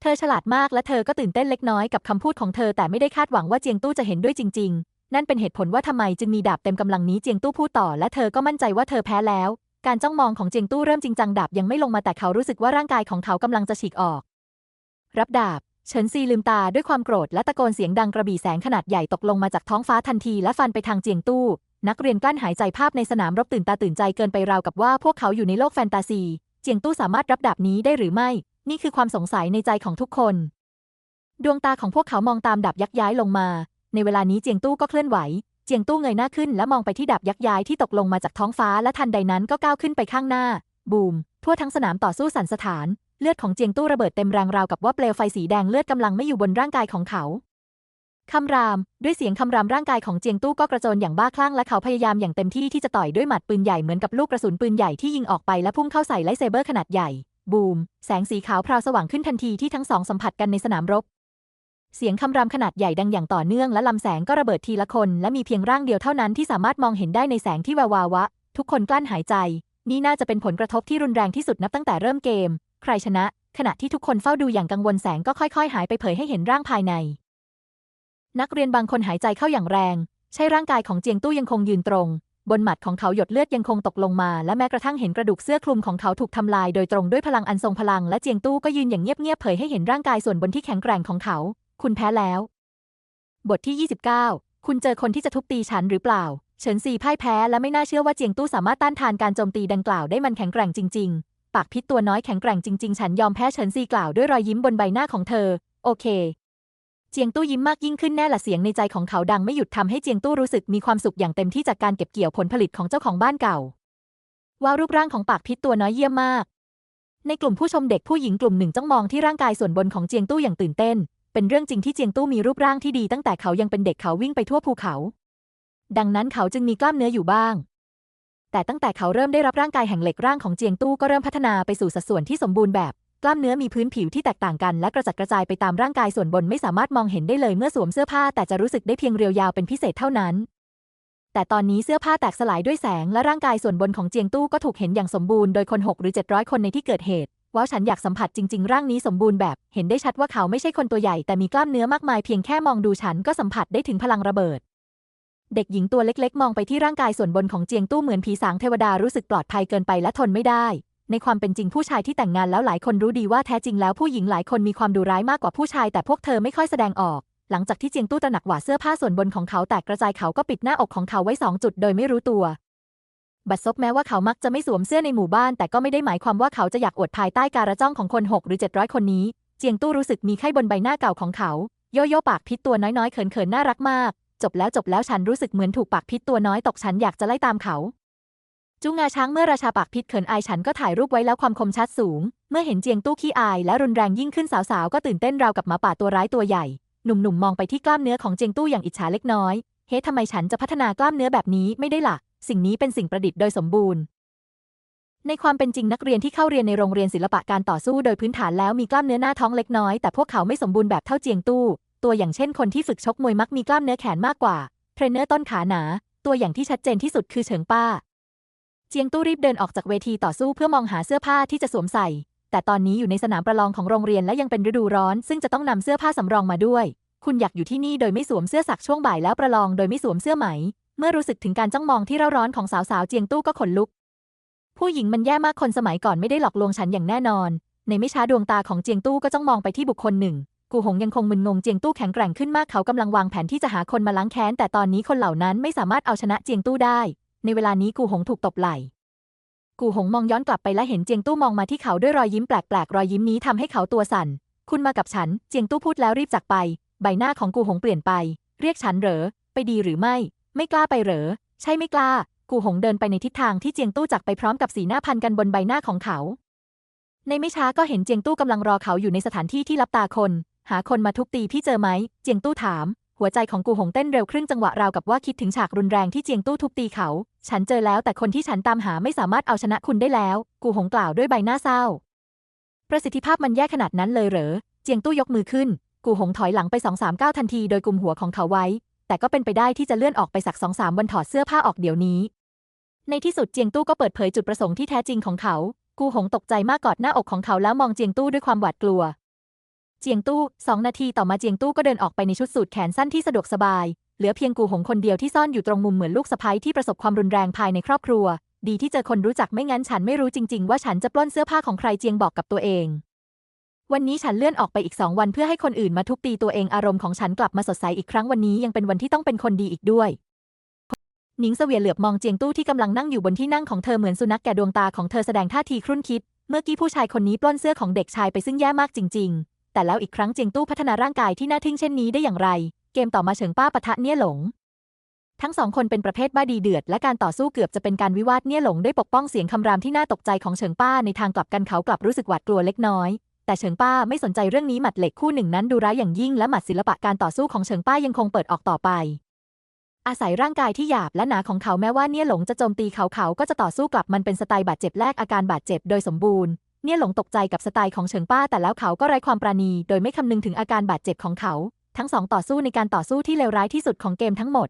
เธอฉลาดมากและเธอก็ตื่นเต้นเล็กน้อยกับคำพูดของเธอแต่ไม่ได้คาดหวังว่าเจียงตู้จะเห็นด้วยจริง ๆ นั่นเป็นเหตุผลว่าทำไมจึงมีดาบเต็มกำลังนี้เจียงตู้พูดต่อและเธอก็มั่นใจว่าเธอแพ้แล้ว การจ้องมองของเจียงตู้เริ่มจริงจังดาบยังไม่ลงมาแต่เขารู้สึกว่าร่างกายของเขากำลังจะฉีกออก รับดาบ เฉินซีลืมตาด้วยความโกรธและตะโกนเสียงดังกระบี่แสงขนาดใหญ่ตกลงมาจากท้องฟ้าทันทีและฟันไปทางเจียงตู้ นักเรียนกลั้นหายใจภาพในสนามรบตื่นตาตื่นใจเกินไปราวกับว่าพวกเขาอยู่ในโลกแฟนตาซี เจียงตู้สามารถรับดาบนี้ได้หรือไม่ นี่คือความสงสัยในใจของทุกคน ดวงตาของพวกเขามองตามดาบยักษ์ย้ายลงมา ในเวลานี้เจียงตู้ก็เคลื่อนไหว เจียงตู้เงยหน้าขึ้นและมองไปที่ดาบยักษ์ย้ายที่ตกลงมาจากท้องฟ้าและทันใดนั้นก็ก้าวขึ้นไปข้างหน้า บูม ทั่วทั้งสนามต่อสู้สั่นสถาน เลือดของเจียงตู้ระเบิดเต็มแรงราวกับว่าเปลวไฟสีแดงเลือดกำลังไม่อยู่บนร่างกายของเขาคำราม ด้วยเสียงคำรามร่างกายของเจียงตู้ก็กระโจนอย่างบ้าคลั่งและเขาพยายามอย่างเต็มที่ที่จะต่อยด้วยหมัดปืนใหญ่เหมือนกับลูกกระสุนปืนใหญ่ที่ยิงออกไปและพุ่งเข้าใส่ไลท์เซเบอร์ขนาดใหญ่ บูม แสงสีขาวพราวสว่างขึ้นทันทีที่ทั้งสองสัมผัสกันในสนามรบ เสียงคำรามขนาดใหญ่ดังอย่างต่อเนื่องและลำแสงก็ระเบิดทีละคน และมีเพียงร่างเดียวเท่านั้นที่สามารถมองเห็นได้ในแสงที่วววาวะ ทุกคนกลั้นหายใจ นี่น่าจะเป็นผลกระทบที่รุนแรงที่สุดนับตั้งแต่เริ่มเกม ใครชนะ ขณะที่ทุกคนเฝ้าดูอย่างกังวลแสงก็ค่อยๆ หายไปเผยให้เห็นร่างภายใน นักเรียนบางคนหายใจเข้าอย่างแรง ใช่ร่างกายของเจียงตู้ยังคงยืนตรง บนหมัดของเขาหยดเลือดยังคงตกลงมา และแม้กระทั่งเห็นกระดูกเสื้อคลุมของเขาถูกทำลายโดยตรงด้วยพลังอันทรงพลังและเจียงตู้ก็ยืนอย่างเงียบๆเผยให้เห็นร่างกายส่วนบนที่แข็งแกร่งของเขา คุณแพ้แล้ว บทที่ 29 คุณเจอคนที่จะทุบตีฉันหรือเปล่าเฉินซีพ่ายแพ้และไม่น่าเชื่อว่าเจียงตู้สามารถต้านทานการโจมตีดังกล่าวได้มันแข็งแกร่งจริงๆ ปากพิษตัวน้อยแข็งแกร่งจริง ๆ ฉันยอมแพ้เฉินซีกล่าวด้วยรอยยิ้มบนใบหน้าของเธอ โอเค เจียงตู้ยิ้มมากยิ่งขึ้นแน่ละเสียงในใจของเขาดังไม่หยุดทำให้เจียงตู้รู้สึกมีความสุขอย่างเต็มที่จากการเก็บเกี่ยวผลผลิตของเจ้าของบ้านเก่า ว่ารูปร่างของปากพิษตัวน้อยเยี่ยมมาก ในกลุ่มผู้ชมเด็กผู้หญิงกลุ่มหนึ่งจ้องมองที่ร่างกายส่วนบนของเจียงตู้อย่างตื่นเต้น เป็นเรื่องจริงที่เจียงตู้มีรูปร่างที่ดีตั้งแต่เขายังเป็นเด็กเขาวิ่งไปทั่วภูเขา ดังนั้นเขาจึงมีกล้ามเนื้ออยู่บ้าง แต่ตั้งแต่เขาเริ่มได้รับร่างกายแห่งเหล็กร่างของเจียงตู้ก็เริ่มพัฒนาไปสู่สัดส่วนที่สมบูรณ์แบบ กล้ามเนื้อมีพื้นผิวที่แตกต่างกันและกระจัดกระจายไปตามร่างกายส่วนบนไม่สามารถมองเห็นได้เลยเมื่อสวมเสื้อผ้าแต่จะรู้สึกได้เพียงเรียวยาวเป็นพิเศษเท่านั้น แต่ตอนนี้เสื้อผ้าแตกสลายด้วยแสงและร่างกายส่วนบนของเจียงตู้ก็ถูกเห็นอย่างสมบูรณ์โดยคน6หรือ700 คนในที่เกิดเหตุว้าวฉันอยากสัมผัสจริง ๆ ร่างนี้สมบูรณ์แบบ เห็นได้ชัดว่าเขาไม่ใช่คนตัวใหญ่แต่มีกล้ามเนื้อมากมายเพียงแค่มองดูฉันก็สัมผัสได้ถึงพลังระเบิด เด็กหญิงตัวเล็กๆ มองไปที่ร่างกายส่วนบนของเจียงตู้เหมือนผีสางเทวดารู้สึกปลอดภัยเกินไปและทนไม่ได้ ในความเป็นจริงผู้ชายที่แต่งงานแล้วหลายคนรู้ดีว่าแท้จริงแล้วผู้หญิงหลายคนมีความดุร้ายมากกว่าผู้ชายแต่พวกเธอไม่ค่อยแสดงออก หลังจากที่เจียงตู้ตระหนักว่าเสื้อผ้าส่วนบนของเขาแตกกระจายเขาก็ปิดหน้าอกของเขาไว้สองจุดโดยไม่รู้ตัวบัดซบแม้ว่าเขามักจะไม่สวมเสื้อในหมู่บ้าน แต่ก็ไม่ได้หมายความว่าเขาจะอยากอวดภายใต้การะจ้องของคน6หรือ700คนนี้ เจียงตู้รู้สึกมีไข้บนใบหน้าเก่าของเขา โยโย่ปากพิษตัวน้อยๆเขินๆน่ารักมาก จบแล้วจบแล้วฉันรู้สึกเหมือนถูกปากพิษตัวน้อยตกฉันอยากจะไล่ตามเขา จุงงาช้างเมื่อราชาปากพิษเขินอายฉันก็ถ่ายรูปไว้แล้วความคมชัดสูง เมื่อเห็นเจียงตู้ขี้อายและรุนแรงยิ่งขึ้นสาวๆก็ตื่นเต้นราวกับหมาป่าตัวร้ายตัวใหญ่ หนุ่มๆมองไปที่กล้ามเนื้อของเจียงตู้อย่างอิจฉาเล็กน้อย เฮ้ทำไมฉันจะพัฒนากล้ามเนื้อแบบนี้ไม่ได้ล่ะ สิ่งนี้เป็นสิ่งประดิษฐ์โดยสมบูรณ์ในความเป็นจริงนักเรียนที่เข้าเรียนในโรงเรียนศิลปะการต่อสู้โดยพื้นฐานแล้วมีกล้ามเนื้อหน้าท้องเล็กน้อยแต่พวกเขาไม่สมบูรณ์แบบเท่าเจียงตู้ ตัวอย่างเช่นคนที่ฝึกชกมวยมักมีกล้ามเนื้อแขนมากกว่า เทรนเนอร์ต้นขาหนา ตัวอย่างที่ชัดเจนที่สุดคือเฉิงป้า เจียงตู้รีบเดินออกจากเวทีต่อสู้เพื่อมองหาเสื้อผ้าที่จะสวมใส่ แต่ตอนนี้อยู่ในสนามประลองของโรงเรียนและยังเป็นฤดูร้อน ซึ่งจะต้องนำเสื้อผ้าสำรองมาด้วย คุณอยากอยู่ที่นี่โดยไม่สวมเสื้อสักช่วงบ่ายแล้วประลองโดยไม่สวมเสื้อไหม เมื่อรู้สึกถึงการจ้องมองที่เร่าร้อนของสาวๆเจียงตู้ก็ขนลุก ผู้หญิงมันแย่มากคนสมัยก่อนไม่ได้หลอกลวงฉันอย่างแน่นอน ในไม่ช้าดวงตาของเจียงตู้ก็จ้องมองไปที่บุคคลหนึ่ง กูหงยังคงมึนงงเจียงตู้แข็งแกร่งขึ้นมากเขากำลังวางแผนที่จะหาคนมาล้างแค้น แต่ตอนนี้คนเหล่านั้นไม่สามารถเอาชนะเจียงตู้ได้ ในเวลานี้กูหงถูกตบไหล่กูหงมองย้อนกลับไปและเห็นเจียงตู้มองมาที่เขาด้วยรอยยิ้มแปลกๆรอยยิ้มนี้ทำให้เขาตัวสั่น คุณมากับฉัน เจียงตู้พูดแล้วรีบจากไป ใบหน้าของกูหงเปลี่ยนไป เรียกฉันเหรอ ไปดีหรือไม่ ไม่กล้าไปเหรอ ใช่ไม่กล้า กูหงเดินไปในทิศทางที่เจียงตู้จากไปพร้อมกับสีหน้าพันกันบนใบหน้าของเขา ในไม่ช้าก็เห็นเจียงตู้กำลังรอเขาอยู่ในสถานที่ที่ลับตาคน หาคนมาทุบตีพี่เจอไหม เจียงตู้ถาม หัวใจของกูหงเต้นเร็วครึ่งจังหวะราวกับว่าคิดถึงฉากรุนแรงที่เจียงตู้ทุบตีเขา ฉันเจอแล้วแต่คนที่ฉันตามหาไม่สามารถเอาชนะคุณได้แล้ว กูหงกล่าวด้วยใบหน้าเศร้า ประสิทธิภาพมันแย่ขนาดนั้นเลยเหรอ เจียงตู้ยกมือขึ้น กูหงถอยหลังไปสองสามก้าวทันทีโดยกุมหัวของเขาไว้ แต่ก็เป็นไปได้ที่จะเลื่อนออกไปสักสองสามวันถอดเสื้อผ้าออกเดี๋ยวนี้ ในที่สุดเจียงตู้ก็เปิดเผยจุดประสงค์ที่แท้จริงของเขา กูหงตกใจมากกอดหน้าอกของเขาแล้วมองเจียงตู้ด้วยความหวาดกลัว เจียงตู้สองนาทีต่อมาเจียงตู้ก็เดินออกไปในชุดสูทแขนสั้นที่สะดวกสบาย เหลือเพียงกูหงคนเดียวที่ซ่อนอยู่ตรงมุมเหมือนลูกสะใภ้ที่ประสบความรุนแรงภายในครอบครัว ดีที่เจอคนรู้จักไม่งั้นฉันไม่รู้จริง ๆ ว่าฉันจะปล้นเสื้อผ้าของใครเจียงบอกกับตัวเอง วันนี้ฉันเลื่อนออกไปอีกสองวันเพื่อให้คนอื่นมาทุบตีตัวเองอารมณ์ของฉันกลับมาสดใสอีกครั้งวันนี้ยังเป็นวันที่ต้องเป็นคนดีอีกด้วยหนิงเสวียเหลือบมองเจียงตู้ที่กำลังนั่งอยู่บนที่นั่งของเธอเหมือนสุนัขแก่ดวงตาของเธอแสดงท่าทีครุ่นคิด เมื่อกี้ผู้ชายคนนี้ปล้นเสื้อของเด็กชายไปซึ่งแย่มากจริง ๆ แต่แล้วอีกครั้งเจียงตู้พัฒนาร่างกายที่น่าทึ่งเช่นนี้ได้อย่างไร เกมต่อมาเฉิงป้าปะทะเนี่ยหลง ทั้งสองคนเป็นประเภทบ้าดีเดือด และการต่อสู้เกือบจะเป็นการวิวาทเนี่ยหลงได้ปกป้องเสียงคำรามที่น่าตกใจของเฉิงป้าในทางกลับกันเขากลับรู้สึกหวาดกลัวเล็กน้อย แต่เฉิงป้าไม่สนใจเรื่องนี้หมัดเหล็กคู่หนึ่งนั้นดูร้ายอย่างยิ่งและหมัดศิลปะการต่อสู้ของเฉิงป้ายังคงเปิดออกต่อไป อาศัยร่างกายที่หยาบและหนาของเขาแม้ว่าเนี่ยหลงจะโจมตีเขาเขาก็จะต่อสู้กลับมันเป็นสไตล์บาดเจ็บแลกอาการบาดเจ็บโดยสมบูรณ์ เนี่ยหลงตกใจกับสไตล์ของเฉิงป้าแต่แล้วเขาก็ไร้ความปราณี โดยไม่คำนึงถึงอาการบาดเจ็บของเขา ทั้งสองต่อสู้ในการต่อสู้ที่เลวร้ายที่สุดของเกมทั้งหมด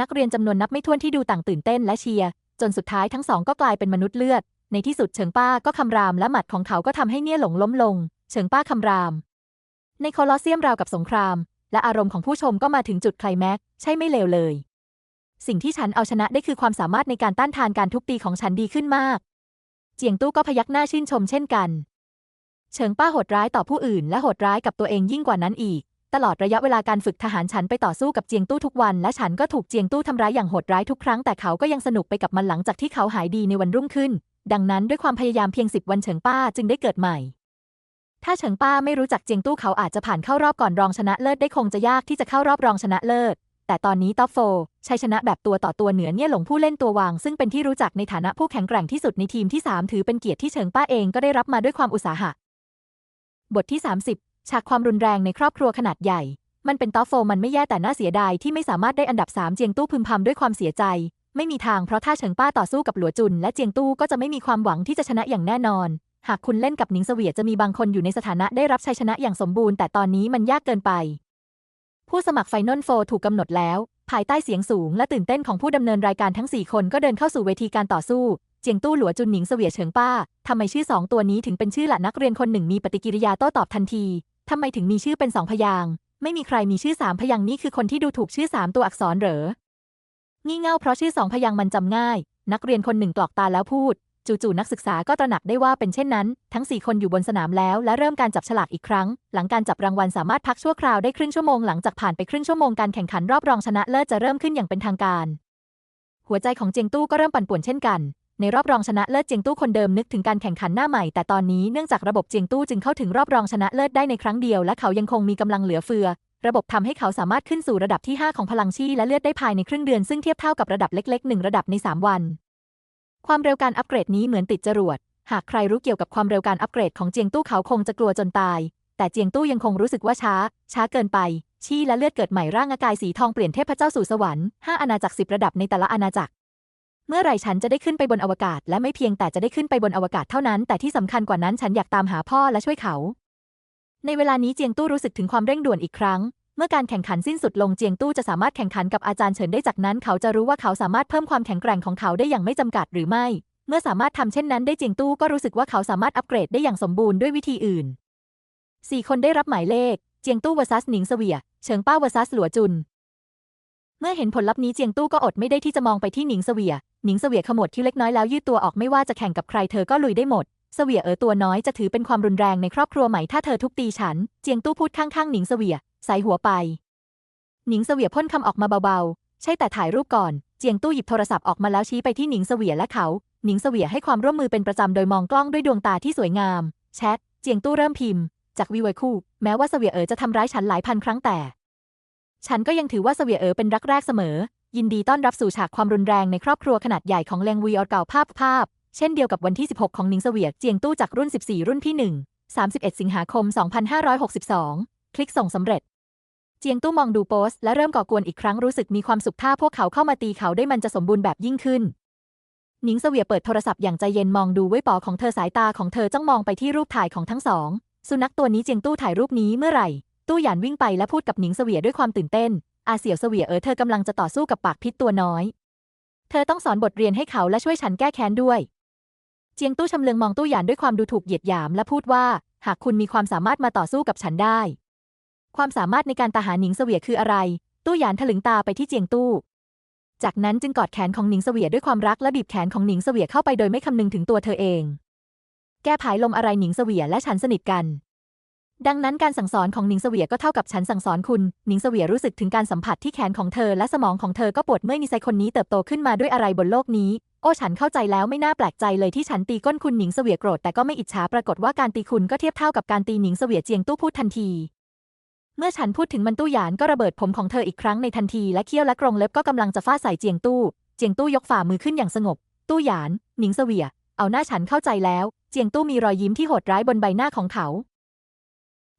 นักเรียนจำนวนนับไม่ถ้วนที่ดูต่างตื่นเต้นและเชียร์จนสุดท้ายทั้งสองก็กลายเป็นมนุษย์เลือด ในที่สุดเฉิงป้าก็คำรามและหมัดของเขาก็ทำให้เนี่ยหลงล้มลง เฉิงป้าคำราม ในโคลอสเซียมราวกับสงคราม และอารมณ์ของผู้ชมก็มาถึงจุดไคลแม็กใช่ไม่เลวเลย สิ่งที่ฉันเอาชนะได้คือความสามารถในการต้านทานการทุบตีของฉันดีขึ้นมาก เจียงตู้ก็พยักหน้าชื่นชมเช่นกัน เฉิงป้าโหดร้ายต่อผู้อื่น และโหดร้ายกับตัวเองยิ่งกว่านั้นอีก ตลอดระยะเวลาการฝึกทหารฉันไปต่อสู้กับเจียงตู้ทุกวัน และฉันก็ถูกเจียงตู้ทำร้ายอย่างโหดร้ายทุกครั้งแต่เขาก็ยังสนุกไปกับมันหลังจากที่เขาหายดีในวันรุ่งขึ้น ดังนั้นด้วยความพยายามเพียงสิบวันเฉิงป้าจึงได้เกิดใหม่ ถ้าเฉิงป้าไม่รู้จักเจียงตู้เขาอาจจะผ่านเข้ารอบก่อนรองชนะเลิศได้คงจะยากที่จะเข้ารอบรองชนะเลิศ แต่ตอนนี้ท็อปโฟชัยชนะแบบตัวต่อตัวเหนือเนี่ยหลงผู้เล่นตัววาง ซึ่งเป็นที่รู้จักในฐานะผู้แข็งแกร่งที่สุดในทีมที่ 3 ถือเป็นเกียรติที่เฉิงป้าเองก็ได้รับมาด้วยความอุตสาหะ บทที่ 30 ฉากความรุนแรงในครอบครัวขนาดใหญ่ มันเป็นท็อปโฟมันไม่แย่แต่น่าเสียดายที่ไม่สามารถได้อันดับ 3 เจียงตู้พึมพำด้วยความเสียใจ ไม่มีทางเพราะถ้าเฉิงป้าต่อสู้กับหลัวจุน และเจียงตู้ก็จะไม่มีความหวังที่จะชนะอย่างแน่นอน หากคุณเล่นกับหนิงเสวียจะมีบางคนอยู่ในสถานะได้รับชัยชนะอย่างสมบูรณ์แต่ตอนนี้มันยากเกินไป ผู้สมัครไฟนอลโฟถูกกำหนดแล้ว ภายใต้เสียงสูงและตื่นเต้นของผู้ดำเนินรายการทั้ง 4 คนก็เดินเข้าสู่เวทีการต่อสู้ เจียงตู้หลัวจุนหนิงเสวียเฉิงป้าทำไมชื่อสองตัวนี้ถึงเป็นชื่อหละนักเรียนคนหนึ่งมีปฏิกิริยาโต้ตอบทันทีทำไมถึงมีชื่อเป็นสองพยางไม่มีใครมีชื่อสามพยางนี่คือคนที่ดูถูกชื่อสามตัวอักษรเหรอ งี่เง่าเพราะชื่อสองพยางมันจำง่าย นักเรียนคนหนึ่งกรอกตาแล้วพูด จู่ๆนักศึกษาก็ตระหนักได้ว่าเป็นเช่นนั้น ทั้งสี่คนอยู่บนสนามแล้ว และเริ่มการจับฉลากอีกครั้ง หลังการจับรางวัลสามารถพักชั่วคราวได้ครึ่งชั่วโมงหลังจากผ่านไปครึ่งชั่วโมงการแข่งขันรอบรองชนะเลิศจะเริ่มขึ้นอย่างเป็นทางการ หัวใจของเจียงตู้ก็เริ่มปั่นป่วนเช่นกัน ในรอบรองชนะเลิศเจียงตู้คนเดิมนึกถึงการแข่งขันหน้าใหม่แต่ตอนนี้เนื่องจากระบบเจียงตู้จึงเข้าถึงรอบรองชนะเลิศได้ในครั้งเดียวและเขายังคงมีกำลังเหลือเฟือระบบทำให้เขาสามารถขึ้นสู่ระดับที่ 5 ของพลังชีและเลือดได้ภายในครึ่งเดือนซึ่งเทียบเท่ากับระดับเล็กๆหนึ่งระดับใน 3 วัน ความเร็วการอัปเกรดนี้เหมือนติดจรวด หากใครรู้เกี่ยวกับความเร็วการอัปเกรดของเจียงตู้เขาคงจะกลัวจนตาย แต่เจียงตู้ยังคงรู้สึกว่าช้า ช้าเกินไป ชี่และเลือดเกิดใหม่ร่างกายสีทองเปลี่ยนเทพเจ้าสู่สวรรค์ห้าอาณาจักรสิบระดับในแต่ละอาณาจักร เมื่อไรฉันจะได้ขึ้นไปบนอวกาศ และไม่เพียงแต่จะได้ขึ้นไปบนอวกาศเท่านั้น แต่ที่สำคัญกว่านั้นฉันอยากตามหาพ่อและช่วยเขา ในเวลานี้เจียงตู้รู้สึกถึงความเร่งด่วนอีกครั้ง เมื่อการแข่งขันสิ้นสุดลงเจียงตู้จะสามารถแข่งขันกับอาจารย์เฉินได้จากนั้นเขาจะรู้ว่าเขาสามารถเพิ่มความแข็งแกร่งของเขาได้อย่างไม่จำกัดหรือไม่ เมื่อสามารถทำเช่นนั้นได้เจียงตู้ก็รู้สึกว่าเขาสามารถอัปเกรดได้อย่างสมบูรณ์ด้วยวิธีอื่นสี่คนได้รับหมายเลข เจียงตู้วซัสหนิงเสวียเฉิงป้าวซัสหลัวจุน เมื่อเห็นผลลัพธ์นี้เจียงตู้ก็อดไม่ได้ที่จะมองไปที่หนิงเสวียหนิงเสวียขมวดคิ้วเล็กน้อยแล้วยืดตัวออกไม่ว่าจะแข่งกับใครเธอก็ลุยได้หมดเสวียเอ๋อตัวน้อยจะถือเป็นความรุนแรงในครอบครัวไหมถ้าเธอทุบตีฉัน เจียงตู้พูดข้างๆหนิงเสวีย ใส่หัวไป หนิงเสวียพ่นคำออกมาเบาๆ ใช่แต่ถ่ายรูปก่อน เจียงตู้หยิบโทรศัพท์ออกมาแล้วชี้ไปที่หนิงเสวียและเขา หนิงเสวียให้ความร่วมมือเป็นประจำโดยมองกล้องด้วยดวงตาที่สวยงาม แชท เจียงตู้เริ่มพิมพ์ จากวีไวคู่ แม้ว่าเสวียเอ๋อจะทำร้ายฉันหลายพันครั้งแต่ ฉันก็ยังถือว่าเสวียเอ๋อเป็นรักแรกเสมอ ยินดีต้อนรับสู่ฉากความรุนแรงในครอบครัวขนาดใหญ่ของเลงวีออร์เก่าภาพภาพ เช่นเดียวกับวันที่ 16 ของหนิงเสวียเจียงตู้จากรุ่น 14 รุ่นที่ 1 31 สิงหาคม 2562 คลิกส่งสำเร็จ เจียงตู้มองดูโพสและเริ่มก่อกวนอีกครั้งรู้สึกมีความสุขถ้าพวกเขาเข้ามาตีเขาได้มันจะสมบูรณ์แบบยิ่งขึ้น หนิงเสวียเปิดโทรศัพท์อย่างใจเย็นมองดูไว้ปอของเธอสายตาของเธอจ้องมองไปที่รูปถ่ายของทั้งสอง สุนัขตัวนี้เจียงตู้ถ่ายรูปนี้เมื่อไหร่ ตู้หยานวิ่งไปและพูดกับหนิงเสวียด้วยความตื่นเต้น อาเสี่ยวเสวียเออเธอกำลังจะต่อสู้กับปากพิษตัวน้อย เธอต้องสอนบทเรียนให้เขาและช่วยฉันแก้แค้นด้วย เจียงตู้ชำเลืองมองตู้หยานด้วยความดูถูกเหยียดหยามและพูดว่า หากคุณมีความสามารถมาต่อสู้กับฉันได้ ความสามารถในการตาหาหนิงเสวียคืออะไร ตู้หยานถลึงตาไปที่เจียงตู้ จากนั้นจึงกอดแขนของหนิงเสวียด้วยความรักและบีบแขนของหนิงเสวียเข้าไปโดยไม่คำนึงถึงตัวเธอเอง แก้ผายลมอะไรหนิงเสวียและฉันสนิทกัน ดังนั้นการสั่งสอนของหนิงเสวียก็เท่ากับฉันสั่งสอนคุณ หนิงเสวียรู้สึกถึงการสัมผัสที่แขนของเธอและสมองของเธอก็ปวดเมื่อยนิสัยคนนี้เติบโตขึ้นมาด้วยอะไรบนโลกนี้โอ้ฉันเข้าใจแล้วไม่น่าแปลกใจเลยที่ฉันตีก้นคุณหนิงเสวียโกรธแต่ก็ไม่อิจฉาปรากฏว่าการตีคุณก็เทียบเท่ากับการตีหนิงเสวียเจียงตู้พูดทันที เมื่อฉันพูดถึงมันตู้หยานก็ระเบิดผมของเธออีกครั้งในทันทีและเขี้ยวและกรงเล็บก็กำลังจะฟาดใส่เจียงตู้ เจียงตู้ยกฝ่ามือขึ้นอย่างสงบ ตู้หยาน หนิงเสวีย เอาหน้าฉันเข้าใจแล้ว เจียงตู้มีรอยยิ้มที่โหดร้ายบนใบหน้าของเขา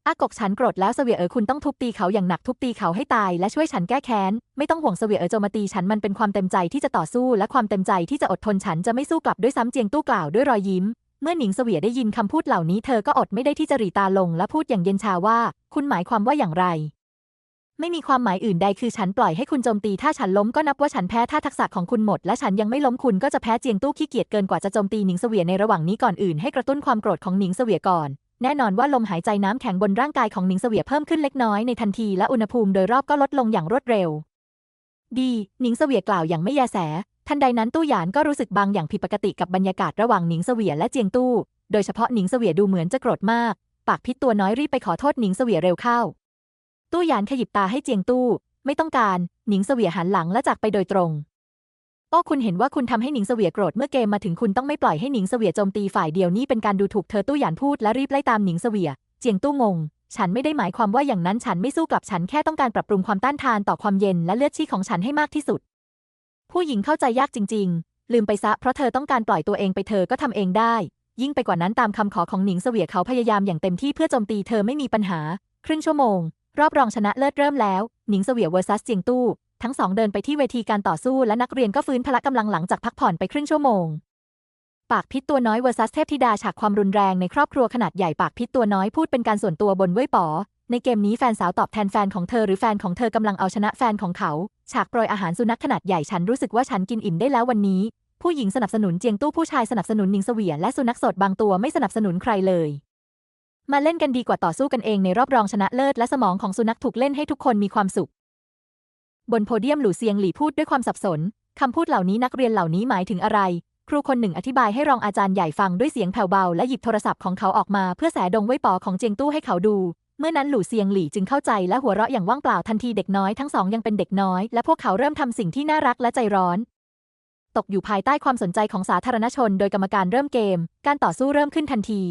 อากกฉันโกรธแล้วเสวียเอ๋อคุณต้องทุบตีเขาอย่างหนักทุบตีเขาให้ตายและช่วยฉันแก้แค้น ไม่ต้องห่วงเสวียเอ๋อโจมาตีฉันมันเป็นความเต็มใจที่จะต่อสู้และความเต็มใจที่จะอดทนฉันจะไม่สู้กลับด้วยซ้ำเจียงตู้กล่าวด้วยรอยยิ้ม เมื่อหนิงเสวียได้ยินคำพูดเหล่านี้เธอก็อดไม่ได้ที่จะรีตาลงและพูดอย่างเย็นชาว่า คุณหมายความว่าอย่างไร ไม่มีความหมายอื่นใดคือฉันปล่อยให้คุณโจมตีถ้าฉันล้มก็นับว่าฉันแพ้ถ้าทักษะของคุณหมดและฉันยังไม่ล้มคุณก็จะแพ้เจียงตู้ขี้เกียจเกินกว่าจะโจมตีหนิงเสวียในระหว่างนี้ก่อนอื่นให้กระตุ้นความโกรธของหนิงเสวียก่อน แน่นอนว่าลมหายใจน้ำแข็งบนร่างกายของหนิงเสวียเพิ่มขึ้นเล็กน้อยในทันทีและอุณหภูมิโดยรอบก็ลดลงอย่างรวดเร็ว ดี หนิงเสวียกล่าวอย่างไม่แยแส ทันใดนั้นตู้หยานก็รู้สึกบางอย่างผิดปกติกับบรรยากาศระหว่างหนิงเสวียและเจียงตู้ โดยเฉพาะหนิงเสวียดูเหมือนจะโกรธมาก ปากพิษตัวน้อยรีบไปขอโทษหนิงเสวียเร็วเข้า ตู้หยานขยิบตาให้เจียงตู้ ไม่ต้องการ หนิงเสวียหันหลังและจากไปโดยตรง โอ้คุณเห็นว่าคุณทำให้หนิงเสวียโกรธเมื่อเกมมาถึงคุณต้องไม่ปล่อยให้หนิงเสวียโจมตีฝ่ายเดียวนี่เป็นการดูถูกเธอตู้หยานพูดและรีบไล่ตามหนิงเสวีย เจียงตู้งง ฉันไม่ได้หมายความว่าอย่างนั้นฉันไม่สู้กลับฉันแค่ต้องการปรับปรุงความต้านทานต่อความเย็นและเลือดชีของฉันให้มากที่สุด ผู้หญิงเข้าใจยากจริง ๆ ลืมไปซะเพราะเธอต้องการปล่อยตัวเองไปเธอก็ทำเองได้ ยิ่งไปกว่านั้นตามคำขอของหนิงเสวียเขาพยายามอย่างเต็มที่เพื่อโจมตีเธอไม่มีปัญหา ครึ่งชั่วโมง รอบรองชนะเลิศเริ่มแล้ว หนิงเสวียเวอร์ซัสเจียงตู้ ทั้งสองเดินไปที่เวทีการต่อสู้และนักเรียนก็ฟื้นพละกำลังหลังจากพักผ่อนไปครึ่งชั่วโมงปากพิษตัวน้อยเวอร์ซัสเทพธิดาฉากความรุนแรงในครอบครัวขนาดใหญ่ปากพิษตัวน้อยพูดเป็นการส่วนตัวบนเว่ยป๋อในเกมนี้แฟนสาวตอบแทนแฟนของเธอหรือแฟนของเธอกำลังเอาชนะแฟนของเขา ฉากโปรยอาหารสุนัขขนาดใหญ่ฉันรู้สึกว่าฉันกินอิ่มได้แล้ววันนี้ ผู้หญิงสนับสนุนเจียงตู้ผู้ชายสนับสนุนนิงเสวียและสุนัขสดบางตัวไม่สนับสนุนใครเลย มาเล่นกันดีกว่าต่อสู้กันเองในรอบรองชนะเลิศและสมองของสุนัขถูกเล่นให้ทุกคนมีความสุข บนโพเดียมหลู่เซียงหลี่พูดด้วยความสับสนคำพูดเหล่านี้นักเรียนเหล่านี้หมายถึงอะไร ครูคนหนึ่งอธิบายให้รองอาจารย์ใหญ่ฟังด้วยเสียงแผ่วเบาและหยิบโทรศัพท์ของเขาออกมาเพื่อแสดงไว้ปอของเจียงตู้ให้เขาดู เมื่อนั้นหลู่เซียงหลี่จึงเข้าใจและหัวเราะอย่างว่างเปล่าทันทีเด็กน้อยทั้งสองยังเป็นเด็กน้อยและพวกเขาเริ่มทำสิ่งที่น่ารักและใจร้อน ตกอยู่ภายใต้ความสนใจของสาธารณชน โดยกรรมการเริ่มเกม การต่อสู้เริ่มขึ้นทันที